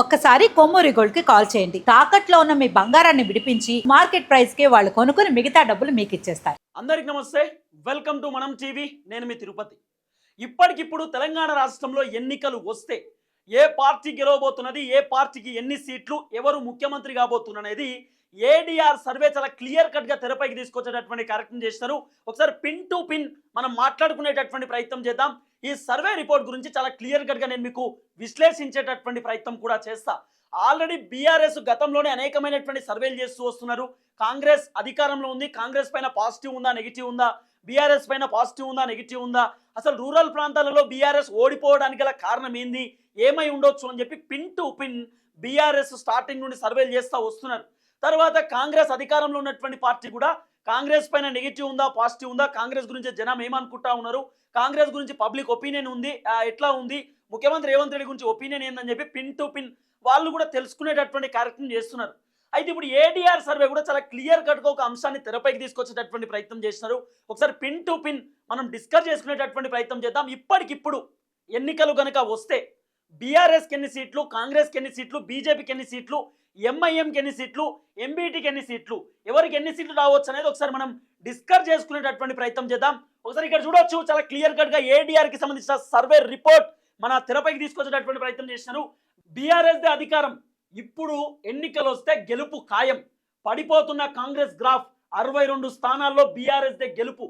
ఒక్కసారి కొమ్మూరి గోల్డ్కి కాల్ చేయండి. తాకట్లో ఉన్న మీ బంగారాన్ని విడిపించి మార్కెట్ ప్రైస్కి వాళ్ళు కొనుక్కుని మిగతా డబ్బులు మీకు ఇచ్చేస్తారు. అందరికి నమస్తే. Welcome to Manam TV. నేను మీ తిరుపతి. ఇప్పటికిప్పుడు తెలంగాణ రాష్ట్రంలో ఎన్నికలు వస్తే ఏ పార్టీ గెలవబోతున్నది ఏ పార్టీకి ఎన్ని సీట్లు ఎవరు ముఖ్యమంత్రి కాబోతున్నది ఏడీఆర్ సర్వే చాలా క్లియర్ కట్గా తెరపైకి తీసుకొచ్చేటటువంటి కార్యక్రమం చేస్తారు. ఒకసారి పిన్ టు పిన్ మనం మాట్లాడుకునేటటువంటి ప్రయత్నం చేద్దాం. ఈ సర్వే రిపోర్ట్ గురించి చాలా క్లియర్ కట్గా నేను మీకు విశ్లేషించేటటువంటి ప్రయత్నం కూడా చేస్తా. ఆల్రెడీ బీఆర్ఎస్ గతంలోనే అనేకమైనటువంటి సర్వేలు చేస్తూ వస్తున్నారు. కాంగ్రెస్ అధికారంలో ఉంది కాంగ్రెస్ పైన పాజిటివ్ ఉందా నెగిటివ్ ఉందా? బీఆర్ఎస్ పైన పాజిటివ్ ఉందా నెగిటివ్ ఉందా? అసలు రూరల్ ప్రాంతాలలో బీఆర్ఎస్ ఓడిపోవడానికి గల కారణం ఏంది? ఏమై ఉండొచ్చు అని చెప్పి pin to pin BRS starting నుండి సర్వేలు చేస్తూ వస్తున్నారు. తర్వాత కాంగ్రెస్ అధికారంలో ఉన్నటువంటి పార్టీ కూడా కాంగ్రెస్ పైన నెగిటివ్ ఉందా పాజిటివ్ ఉందా? కాంగ్రెస్ గురించి జనం ఏమనుకుంటా ఉన్నారు? కాంగ్రెస్ గురించి పబ్లిక్ ఒపీనియన్ ఉంది ఎట్లా ఉంది? ముఖ్యమంత్రి రేవంత్ రెడ్డి గురించి ఒపీనియన్ ఏందని చెప్పి పిన్ టు పిన్ వాళ్ళు కూడా తెలుసుకునేటటువంటి కార్యక్రమం చేస్తున్నారు. అయితే ఇప్పుడు ఏడీఆర్ సర్వే కూడా చాలా క్లియర్ కట్గా ఒక అంశాన్ని తెరపైకి తీసుకొచ్చేటటువంటి ప్రయత్నం చేస్తున్నారు. ఒకసారి పిన్ టు పిన్ మనం డిస్కస్ చేసుకునేటటువంటి ప్రయత్నం చేద్దాం. ఇప్పటికిప్పుడు ఎన్నికలు కనుక వస్తే బీఆర్ఎస్కి ఎన్ని సీట్లు కాంగ్రెస్కి ఎన్ని సీట్లు బీజేపీకి ఎన్ని సీట్లు ఎంఐఎంకి ఎన్ని సీట్లు ఎంబీటీకి ఎన్ని సీట్లు ఎవరికి ఎన్ని సీట్లు రావచ్చు అనేది ఒకసారి మనం డిస్కస్ చేసుకునేటటువంటి ప్రయత్నం చేద్దాం. ఒకసారి ఇక్కడ చూడొచ్చు చాలా క్లియర్ కట్గా ఏడీఆర్కి సంబంధించిన సర్వే రిపోర్ట్ మన తెరపైకి తీసుకొచ్చేటటువంటి ప్రయత్నం చేసినారు. బీఆర్ఎస్ దే అధికారం. ఇప్పుడు ఎన్నికలు వస్తే గెలుపు ఖాయం. పడిపోతున్న కాంగ్రెస్ గ్రాఫ్ అరవై రెండు స్థానాల్లో బీఆర్ఎస్ గెలుపు.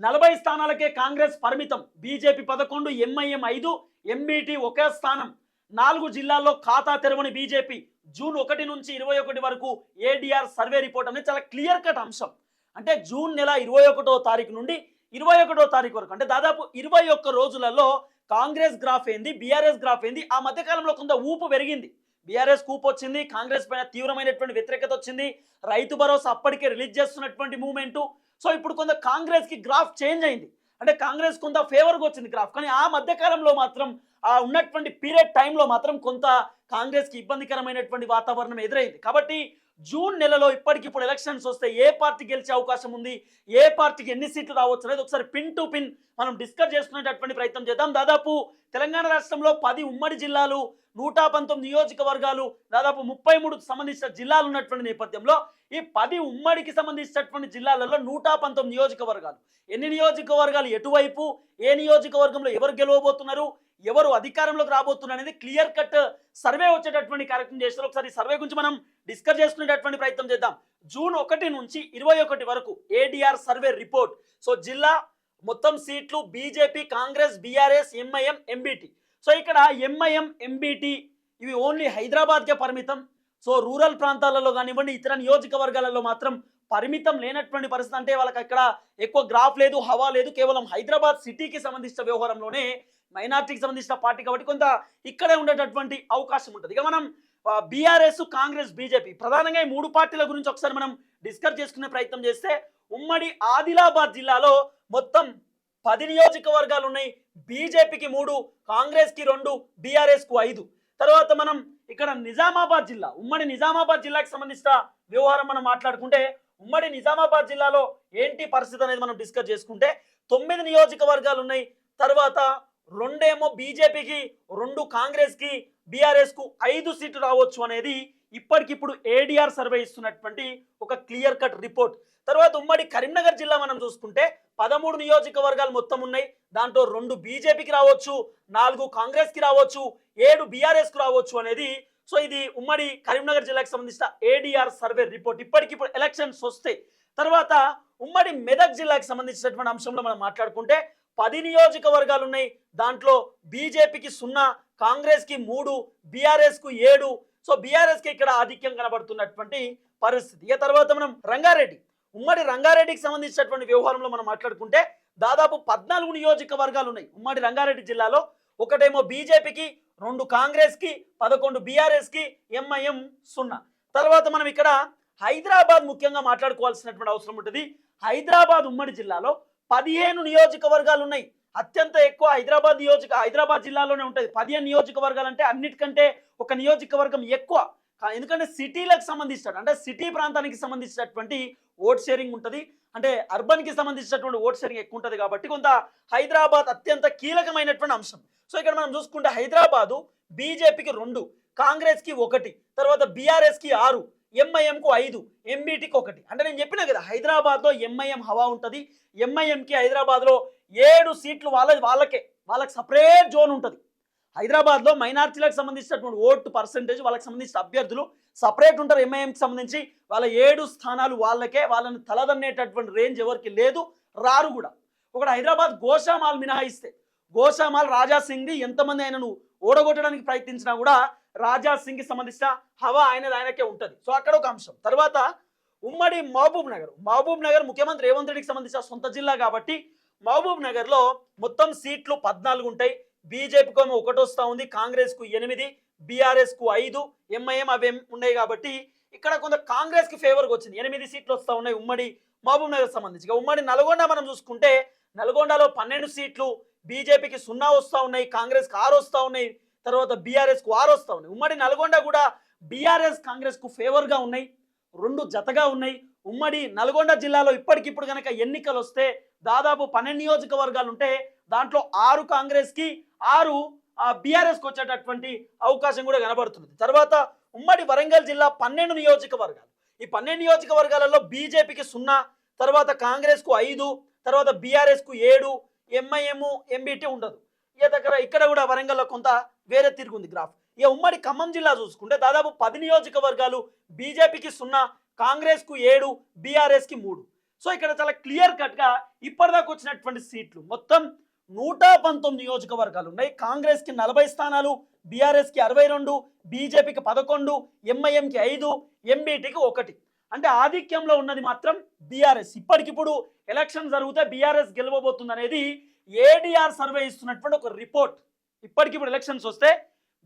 నలభై స్థానాలకే కాంగ్రెస్ పరిమితం. బీజేపీ పదకొండు ఎంఐఎం ఐదు ఎంబీటీ ఒకే స్థానం. నాలుగు జిల్లాల్లో ఖాతా తెరవని బీజేపీ జూన్ ఒకటి నుంచి ఇరవై ఒకటి వరకు ఏడీఆర్ సర్వే రిపోర్ట్ అనేది చాలా క్లియర్ కట్ అంశం. అంటే జూన్ నెల ఇరవై ఒకటో తారీఖు నుండి ఇరవై ఒకటో తారీఖు వరకు అంటే దాదాపు ఇరవై ఒక్క రోజులలో కాంగ్రెస్ గ్రాఫ్ ఏంది బీఆర్ఎస్ గ్రాఫ్ ఏంది ఆ మధ్య కాలంలో కొంత ఊపు పెరిగింది. బీఆర్ఎస్ కూపు వచ్చింది కాంగ్రెస్ పైన తీవ్రమైనటువంటి వ్యతిరేకత వచ్చింది రైతు భరోసా అప్పటికే రిలీజ్ చేస్తున్నటువంటి మూమెంటు. సో ఇప్పుడు కొంత కాంగ్రెస్కి గ్రాఫ్ చేంజ్ అయింది. అంటే కాంగ్రెస్ కొంత ఫేవర్గా వచ్చింది గ్రాఫ్ కానీ ఆ మధ్య కాలంలో మాత్రం ఆ ఉన్నటువంటి పీరియడ్ టైంలో మాత్రం కొంత కాంగ్రెస్కి ఇబ్బందికరమైనటువంటి వాతావరణం ఎదురైంది. కాబట్టి జూన్ నెలలో ఇప్పటికిప్పుడు ఎలక్షన్స్ వస్తే ఏ పార్టీ గెలిచే అవకాశం ఉంది? ఏ పార్టీకి ఎన్ని సీట్లు రావచ్చు అనేది ఒకసారి పిన్ టు పిన్ మనం డిస్కస్ చేసుకునేటటువంటి ప్రయత్నం చేద్దాం. దాదాపు తెలంగాణ రాష్ట్రంలో పది ఉమ్మడి జిల్లాలు నూట పంతొమ్మిది నియోజకవర్గాలు దాదాపు ముప్పై మూడు సంబంధించిన జిల్లాలు ఉన్నటువంటి నేపథ్యంలో ఈ పది ఉమ్మడికి సంబంధించినటువంటి జిల్లాలలో నూట పంతొమ్మిది నియోజకవర్గాలు. ఎన్ని నియోజకవర్గాలు? ఎటువైపు? ఏ నియోజకవర్గంలో ఎవరు గెలవబోతున్నారు? ఎవరు అధికారంలోకి రాబోతున్నారు అనేది క్లియర్ కట్ సర్వే వచ్చేటటువంటి కార్యక్రమం చేస్తారు. ఒకసారి సర్వే గురించి మనం డిస్కస్ చేసుకునేటటువంటి ప్రయత్నం చేద్దాం. జూన్ ఒకటి నుంచి ఇరవై ఒకటి వరకు ఏడిఆర్ సర్వే రిపోర్ట్. సో జిల్లా మొత్తం సీట్లు BJP Congress BRS MIM MBT so ఇక్కడ ఎంఐఎం ఎంబీటీ ఇవి ఓన్లీ హైదరాబాద్కే పరిమితం. సో రూరల్ ప్రాంతాలలో కానివ్వండి ఇతర నియోజకవర్గాలలో మాత్రం పరిమితం లేనటువంటి పరిస్థితి. అంటే వాళ్ళకి అక్కడ ఎక్కువ గ్రాఫ్ లేదు హవా లేదు. కేవలం హైదరాబాద్ సిటీకి సంబంధించిన వ్యవహారంలోనే మైనార్టీకి సంబంధించిన పార్టీ కాబట్టి కొంత ఇక్కడే ఉండేటటువంటి అవకాశం ఉంటుంది. ఇక మనం బీఆర్ఎస్ కాంగ్రెస్ బీజేపీ ప్రధానంగా ఈ మూడు పార్టీల గురించి ఒకసారి మనం డిస్కస్ చేసుకునే ప్రయత్నం చేస్తే ఉమ్మడి ఆదిలాబాద్ జిల్లాలో మొత్తం పది నియోజకవర్గాలు ఉన్నాయి. బీజేపీకి మూడు కాంగ్రెస్కి రెండు బీఆర్ఎస్కు ఐదు. తర్వాత మనం ఇక్కడ నిజామాబాద్ జిల్లా ఉమ్మడి నిజామాబాద్ జిల్లాకి సంబంధించిన వ్యవహారం మనం మాట్లాడుకుంటే ఉమ్మడి నిజామాబాద్ జిల్లాలో ఏంటి పరిస్థితి అనేది మనం డిస్కస్ చేసుకుంటే తొమ్మిది నియోజకవర్గాలు ఉన్నాయి. తర్వాత రెండేమో బీజేపీకి రెండు కాంగ్రెస్కి బీఆర్ఎస్కు ఐదు సీట్లు రావచ్చు అనేది ఇప్పటికిప్పుడు ఏడీఆర్ సర్వే ఇస్తున్నటువంటి ఒక క్లియర్ కట్ రిపోర్ట్. తర్వాత ఉమ్మడి కరీంనగర్ జిల్లా మనం చూసుకుంటే పదమూడు నియోజకవర్గాలు మొత్తం ఉన్నాయి. దాంట్లో రెండు బీజేపీకి రావచ్చు నాలుగు కాంగ్రెస్కి రావచ్చు ఏడు బీఆర్ఎస్కు రావచ్చు అనేది. సో ఇది ఉమ్మడి కరీంనగర్ జిల్లాకు సంబంధించిన ఏడీఆర్ సర్వే రిపోర్ట్. ఇప్పటికిప్పుడు ఎలక్షన్స్ వస్తాయి తర్వాత ఉమ్మడి మెదక్ జిల్లాకు సంబంధించినటువంటి అంశంలో మనం మాట్లాడుకుంటే పది నియోజకవర్గాలు ఉన్నాయి. దాంట్లో బీజేపీకి సున్నా కాంగ్రెస్కి మూడు బీఆర్ఎస్కు ఏడు. సో బీఆర్ఎస్కి ఇక్కడ ఆధిక్యం కనబడుతున్నటువంటి పరిస్థితి. ఇక తర్వాత మనం రంగారెడ్డి. ఉమ్మడి రంగారెడ్డికి సంబంధించినటువంటి వ్యవహారంలో మనం మాట్లాడుకుంటే దాదాపు పద్నాలుగు నియోజకవర్గాలు ఉన్నాయి ఉమ్మడి రంగారెడ్డి జిల్లాలో. ఒకటేమో బీజేపీకి రెండు కాంగ్రెస్కి పదకొండు బీఆర్ఎస్కి ఎంఐఎం సున్నా. తర్వాత మనం ఇక్కడ హైదరాబాద్ ముఖ్యంగా మాట్లాడుకోవాల్సినటువంటి అవసరం ఉంటుంది. హైదరాబాద్ ఉమ్మడి జిల్లాలో పదిహేను నియోజకవర్గాలు ఉన్నాయి. అత్యంత ఎక్కువ హైదరాబాద్ నియోజక హైదరాబాద్ జిల్లాలోనే ఉంటుంది. పదిహేను నియోజకవర్గాలు అంటే అన్నిటికంటే ఒక నియోజకవర్గం ఎక్కువ. ఎందుకంటే సిటీలకు సంబంధించినట్టు అంటే సిటీ ప్రాంతానికి సంబంధించినటువంటి ఓట్ షేరింగ్ ఉంటుంది. అంటే అర్బన్కి సంబంధించినటువంటి ఓట్ షేరింగ్ ఎక్కువ ఉంటుంది కాబట్టి కొంత హైదరాబాద్ అత్యంత కీలకమైనటువంటి అంశం. సో ఇక్కడ మనం చూసుకుంటే హైదరాబాదు బీజేపీకి రెండు కాంగ్రెస్కి ఒకటి తర్వాత బీఆర్ఎస్కి ఆరు ఎంఐఎంకు ఐదు ఎంబీటీకి ఒకటి. అంటే నేను చెప్పిన కదా హైదరాబాద్లో ఎంఐఎం హవా ఉంటుంది. ఎంఐఎంకి హైదరాబాద్లో ఏడు సీట్లు వాళ్ళ వాళ్ళకే. వాళ్ళకి సపరేట్ జోన్ ఉంటుంది. హైదరాబాద్లో మైనార్టీలకు సంబంధించినటువంటి ఓటు పర్సంటేజ్ వాళ్ళకి సంబంధించిన అభ్యర్థులు సపరేట్ ఉంటారు ఎంఐఎంకి సంబంధించి. వాళ్ళ ఏడు స్థానాలు వాళ్ళకే వాళ్ళని తలదన్నేటటువంటి రేంజ్ ఎవరికి లేదు రారు కూడా. ఒకటి హైదరాబాద్ గోషామాల్ మినహాయిస్తే. గోషామాల్ రాజాసింగ్ది ఎంతమంది ఆయనను ఓడగొట్టడానికి ప్రయత్నించినా కూడా రాజా సింగ్కి సంబంధించిన హవా ఆయనది ఆయనకే ఉంటుంది. సో అక్కడ ఒక అంశం. తర్వాత ఉమ్మడి మహబూబ్ నగర్. మహబూబ్ నగర్ ముఖ్యమంత్రి రేవంత్ రెడ్డికి సంబంధించిన సొంత జిల్లా కాబట్టి మహబూబ్ నగర్లో మొత్తం సీట్లు పద్నాలుగు ఉంటాయి. బీజేపీకి ఏమో ఒకటి వస్తూ ఉంది కాంగ్రెస్కు ఎనిమిది బీఆర్ఎస్కు ఐదు ఎంఐఎం అవి ఉన్నాయి కాబట్టి ఇక్కడ కొంత కాంగ్రెస్కి ఫేవర్గా వచ్చింది. ఎనిమిది సీట్లు వస్తూ ఉన్నాయి ఉమ్మడి మహబూబ్ నగర్ సంబంధించి. ఉమ్మడి నల్గొండ మనం చూసుకుంటే నల్గొండలో పన్నెండు సీట్లు బీజేపీకి సున్నా వస్తూ ఉన్నాయి కాంగ్రెస్కి ఆరు వస్తూ ఉన్నాయి. తర్వాత బీఆర్ఎస్కు ఆరు వస్తూ ఉన్నాయి. ఉమ్మడి నల్గొండ కూడా బీఆర్ఎస్ కాంగ్రెస్కు ఫేవర్గా ఉన్నాయి. రెండు జతగా ఉన్నాయి. ఉమ్మడి నల్గొండ జిల్లాలో ఇప్పటికిప్పుడు కనుక ఎన్నికలు వస్తే దాదాపు పన్నెండు నియోజకవర్గాలు ఉంటే దాంట్లో ఆరు కాంగ్రెస్కి ఆరు బీఆర్ఎస్కి వచ్చేటటువంటి అవకాశం కూడా కనబడుతుంది తర్వాత ఉమ్మడి వరంగల్ జిల్లా పన్నెండు నియోజకవర్గాలు. ఈ పన్నెండు నియోజకవర్గాలలో బీజేపీకి సున్నా తర్వాత కాంగ్రెస్కు ఐదు తర్వాత బీఆర్ఎస్కు ఏడు ఎంఐఎం ఎంబీటీ ఉండదు. ఇక దగ్గర ఇక్కడ కూడా వరంగల్లో కొంత వేరే తిరుగుంది గ్రాఫ్. ఇక ఉమ్మడి ఖమ్మం జిల్లా చూసుకుంటే దాదాపు పది నియోజకవర్గాలు బీజేపీకి సున్నా కాంగ్రెస్కు ఏడు బీఆర్ఎస్కి మూడు. సో ఇక్కడ చాలా క్లియర్ కట్గా ఇప్పటిదాకా వచ్చినటువంటి సీట్లు మొత్తం నూట పంతొమ్మిది నియోజకవర్గాలు ఉన్నాయి. కాంగ్రెస్కి నలభై స్థానాలు బీఆర్ఎస్కి అరవై రెండు బీజేపీకి పదకొండు ఎంఐఎంకి ఐదు ఎంబీటీకి ఒకటి. అంటే ఆధిక్యంలో ఉన్నది మాత్రం బీఆర్ఎస్. ఇప్పటికిప్పుడు ఎలక్షన్ జరిగితే బీఆర్ఎస్ గెలవబోతుంది అనేది ఏడిఆర్ సర్వే ఇస్తున్నటువంటి ఒక రిపోర్ట్. ఇప్పటికిప్పుడు ఎలక్షన్స్ వస్తే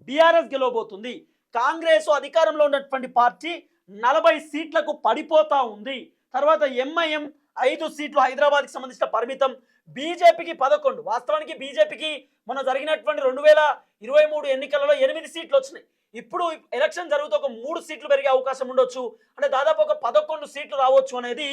బీఆర్ఎస్ గెలవబోతుంది. కాంగ్రెస్ అధికారంలో ఉన్నటువంటి పార్టీ నలభై సీట్లకు పడిపోతా ఉంది. తర్వాత ఎంఐఎం ఐదు సీట్లు హైదరాబాద్కి సంబంధించిన పరిమితం. బీజేపీకి పదకొండు. వాస్తవానికి బీజేపీకి మొన్న జరిగినటువంటి రెండు వేల ఇరవై మూడు ఎన్నికలలో ఎనిమిది సీట్లు వచ్చినాయి. ఇప్పుడు ఎలక్షన్ జరుగుతూ ఒక మూడు సీట్లు పెరిగే అవకాశం ఉండొచ్చు. అంటే దాదాపు ఒక పదకొండు సీట్లు రావచ్చు అనేది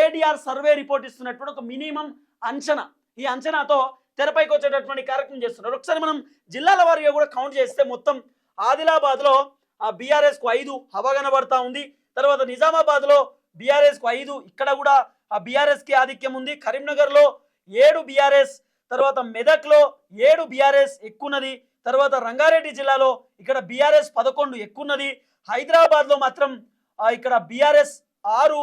ఏడిఆర్ సర్వే రిపోర్ట్ ఇస్తున్నటువంటి ఒక మినిమం అంచనా. ఈ అంచనాతో తెరపైకి వచ్చేటటువంటి కార్యక్రమం చేస్తున్నారు. ఒకసారి మనం జిల్లాల వారిగా కూడా కౌంట్ చేస్తే మొత్తం ఆదిలాబాద్లో ఆ బీఆర్ఎస్కు ఐదు హవా కనబడతా ఉంది. తర్వాత నిజామాబాద్లో బీఆర్ఎస్కు ఐదు ఇక్కడ కూడా ఆ బీఆర్ఎస్కి ఆధిక్యం ఉంది. కరీంనగర్లో ఏడు బీఆర్ఎస్ తర్వాత మెదక్లో ఏడు బీఆర్ఎస్ ఎక్కున్నది. తర్వాత రంగారెడ్డి జిల్లాలో ఇక్కడ బీఆర్ఎస్ పదకొండు ఎక్కున్నది. హైదరాబాద్లో మాత్రం ఇక్కడ బీఆర్ఎస్ ఆరు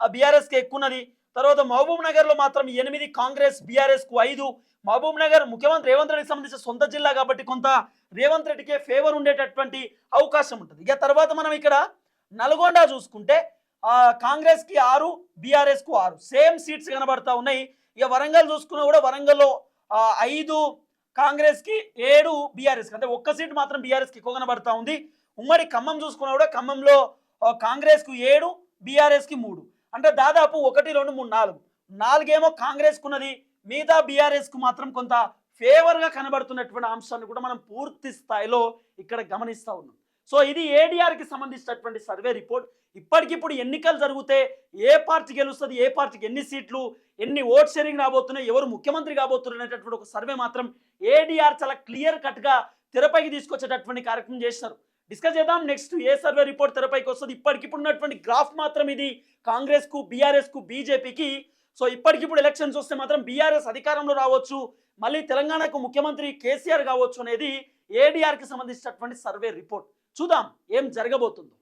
ఆ బీఆర్ఎస్కి ఎక్కున్నది. తర్వాత మహబూబ్ నగర్లో మాత్రం ఎనిమిది కాంగ్రెస్ బీఆర్ఎస్కు ఐదు. మహబూబ్ నగర్ ముఖ్యమంత్రి రేవంత్ రెడ్డికి సంబంధించిన సొంత జిల్లా కాబట్టి కొంత రేవంత్ రెడ్డికే ఫేవర్ ఉండేటటువంటి అవకాశం ఉంటుంది. ఇక తర్వాత మనం ఇక్కడ నల్గొండ చూసుకుంటే ఆ, కాంగ్రెస్కి ఆరు బీఆర్ఎస్కు ఆరు. సేమ్ సీట్స్ కనబడతా ఉన్నాయి. ఇక వరంగల్ చూసుకున్నా కూడా వరంగల్లో ఐదు కాంగ్రెస్కి ఏడు బీఆర్ఎస్కి అంటే ఒక్క సీట్ మాత్రం బీఆర్ఎస్కి ఎక్కువ కనబడతా ఉంది. ఉమ్మడి ఖమ్మం చూసుకున్నా కూడా ఖమ్మంలో కాంగ్రెస్కు ఏడు బీఆర్ఎస్కి మూడు. అంటే దాదాపు ఒకటి రెండు మూడు నాలుగు. నాలుగేమో కాంగ్రెస్కున్నది మిగతా బీఆర్ఎస్కు మాత్రం కొంత ఫేవర్గా కనబడుతున్నటువంటి అంశాన్ని కూడా మనం పూర్తి స్థాయిలో ఇక్కడ గమనిస్తూ ఉన్నాం. సో ఇది ఏడీఆర్కి సంబంధించినటువంటి సర్వే రిపోర్ట్. ఇప్పటికిప్పుడు ఎన్నికలు జరిగితే ఏ పార్టీ గెలుస్తుంది ఏ పార్టీకి ఎన్ని సీట్లు ఎన్ని ఓట్ షేరింగ్ రాబోతున్నాయి ఎవరు ముఖ్యమంత్రి కాబోతున్నారు అనేటటువంటి ఒక సర్వే మాత్రం ఏడీఆర్ చాలా క్లియర్ కట్గా తెరపైకి తీసుకొచ్చేటటువంటి కార్యక్రమం చేశారు. డిస్కస్ చేద్దాం. నెక్స్ట్ ఏ సర్వే రిపోర్ట్ తెరపైకి వస్తుంది? ఇప్పటికిప్పుడు ఉన్నటువంటి గ్రాఫ్ మాత్రం ఇది. కాంగ్రెస్కు బీఆర్ఎస్కు బీజేపీకి. సో ఇప్పటికిప్పుడు ఎలక్షన్స్ వస్తే మాత్రం బీఆర్ఎస్ అధికారంలో రావచ్చు. మళ్ళీ తెలంగాణకు ముఖ్యమంత్రి కేసీఆర్ కావచ్చు అనేది ఏడీఆర్కి సంబంధించినటువంటి సర్వే రిపోర్ట్. చూద్దాం. ఏం జరగబోతుందో.